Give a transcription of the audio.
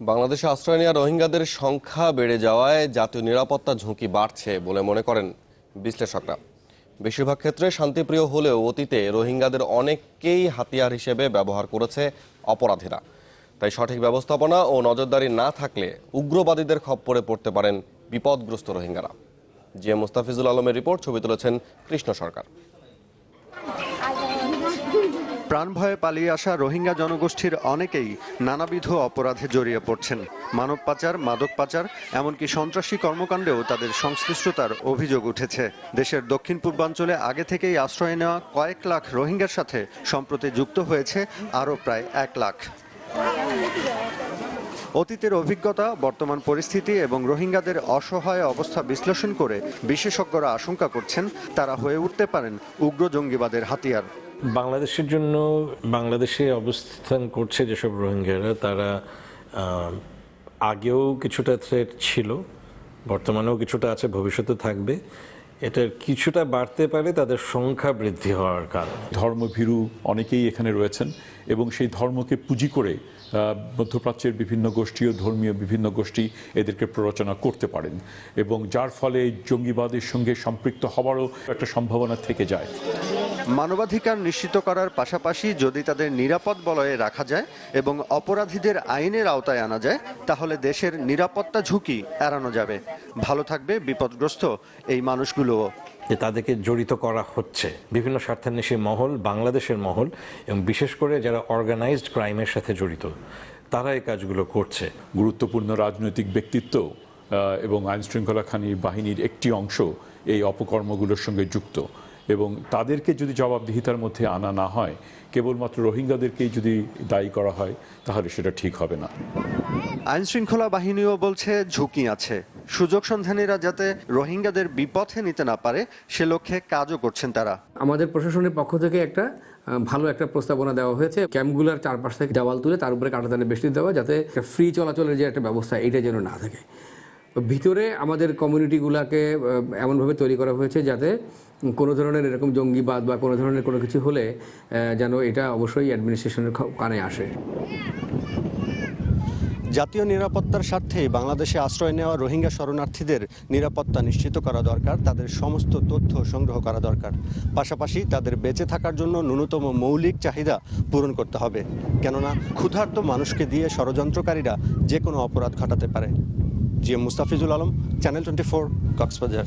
বাংলাদেশে আশ্রয় নেওয়া রোহিঙ্গাদের সংখ্যা বেড়ে যাওয়ায় জাতীয় নিরাপত্তা ঝুঁকি বাড়ছে বলে মনে করেন বিশ্লেষকরা। বেশিরভাগ ক্ষেত্রে শান্তিপ্রিয় হলেও অতীতে রোহিঙ্গাদের অনেককেই হাতিয়ার হিসেবে ব্যবহার করেছে অপরাধীরা। তাই সঠিক ব্যবস্থাপনা ও নজরদারি না থাকলে উগ্রবাদীদের খপ্পরে পড়তে পারেন বিপদগ্রস্ত রোহিঙ্গারা। জি এম মুস্তাফিজুল আলমের রিপোর্ট, ছবি তুলেছেন কৃষ্ণ সরকার। প্রাণ ভয়ে পালিয়ে আসা রোহিঙ্গা জনগোষ্ঠীর অনেকেই নানাবিধ অপরাধে জড়িয়ে পড়ছেন। মানব পাচার, মাদক পাচার, এমনকি সন্ত্রাসী কর্মকাণ্ডেও তাদের সংশ্লিষ্টতার অভিযোগ উঠেছে। দেশের দক্ষিণ পূর্বাঞ্চলে আগে থেকেই আশ্রয় নেওয়া কয়েক লাখ রোহিঙ্গার সাথে সম্প্রতি যুক্ত হয়েছে আরও প্রায় এক লাখ। অতীতের অভিজ্ঞতা, বর্তমান পরিস্থিতি এবং রোহিঙ্গাদের অসহায় অবস্থা বিশ্লেষণ করে বিশেষজ্ঞরা আশঙ্কা করছেন, তারা হয়ে উঠতে পারেন উগ্র জঙ্গিবাদের হাতিয়ার। বাংলাদেশের জন্য বাংলাদেশে অবস্থান করছে যেসব রোহিঙ্গারা, তারা আগেও কিছুটা থ্রেট ছিল, বর্তমানেও কিছুটা আছে, ভবিষ্যতে থাকবে। এটার কিছুটা বাড়তে পারে তাদের সংখ্যা বৃদ্ধি হওয়ার কারণে। ধর্মভীরু অনেকেই এখানে রয়েছেন এবং সেই ধর্মকে পুঁজি করে মধ্যপ্রাচ্যের বিভিন্ন গোষ্ঠী ও ধর্মীয় বিভিন্ন গোষ্ঠী এদেরকে প্ররোচনা করতে পারেন এবং যার ফলে জঙ্গিবাদের সঙ্গে সম্পৃক্ত হওয়ারও একটা সম্ভাবনা থেকে যায়। মানবাধিকার নিশ্চিত করার পাশাপাশি যদি তাদের নিরাপদ বলয়ে রাখা যায় এবং অপরাধীদের আইনের আওতায় আনা যায় তাহলে দেশের নিরাপত্তা ঝুঁকি এড়ানো যাবে। ভালো থাকবে বিপদগ্রস্ত এই মানুষগুলোও। যে তাদেরকে জড়িত করা হচ্ছে। বিভিন্ন স্বার্থান্বেষী মহল বাংলাদেশের মহল এবং বিশেষ করে যারা অর্গানাইজড ক্রাইমের সাথে জড়িত তারা এই কাজগুলো করছে। গুরুত্বপূর্ণ রাজনৈতিক ব্যক্তিত্ব এবং আইন শৃঙ্খলাখানি বাহিনীর একটি অংশ এই অপকর্মগুলোর সঙ্গে যুক্ত। এবং তাদেরকে যদি জবাবদিহিতার মধ্যে আনা না হয় কেবলমাত্র রোহিঙ্গাদেরকেই যদি দায়ী করা হয় তাহলে সেটা ঠিক হবে না। আইন শৃঙ্খলা বাহিনীও বলছে ঝুঁকি আছে। সুযোগ সন্ধানীরা যাতে রোহিঙ্গাদের বিপথে নিতে না পারে সে লক্ষ্যে কাজও করছেন তারা। আমাদের প্রশাসনের পক্ষ থেকে একটা ভালো একটা প্রস্তাবনা দেওয়া হয়েছে। ক্যাম্পগুলোর চারপাশ থেকে দেওয়াল তুলে তার উপরে কাটাতানে বেশি দেওয়া যাতে ফ্রি চলাচলের যে একটা ব্যবস্থা এটা যেন না থাকে। ভিতরে আমাদের কমিউনিটিগুলোকে এমনভাবে তৈরি করা হয়েছে যাতে কোনো ধরনের এরকম জঙ্গিবাদ বা কোনো ধরনের কোনো কিছু হলে যেন এটা অবশ্যই অ্যাডমিনিস্ট্রেশনের কানে আসে। জাতীয় নিরাপত্তার স্বার্থে বাংলাদেশে আশ্রয় নেওয়া রোহিঙ্গা শরণার্থীদের নিরাপত্তা নিশ্চিত করা দরকার, তাদের সমস্ত তথ্য সংগ্রহ করা দরকার। পাশাপাশি তাদের বেঁচে থাকার জন্য ন্যূনতম মৌলিক চাহিদা পূরণ করতে হবে। কেননা, ক্ষুধার্ত মানুষকে দিয়ে ষড়যন্ত্রকারীরা যে কোনো অপরাধ ঘটাতে পারে। জি Mustafizul Alam channel twenty four Cox's Bazar.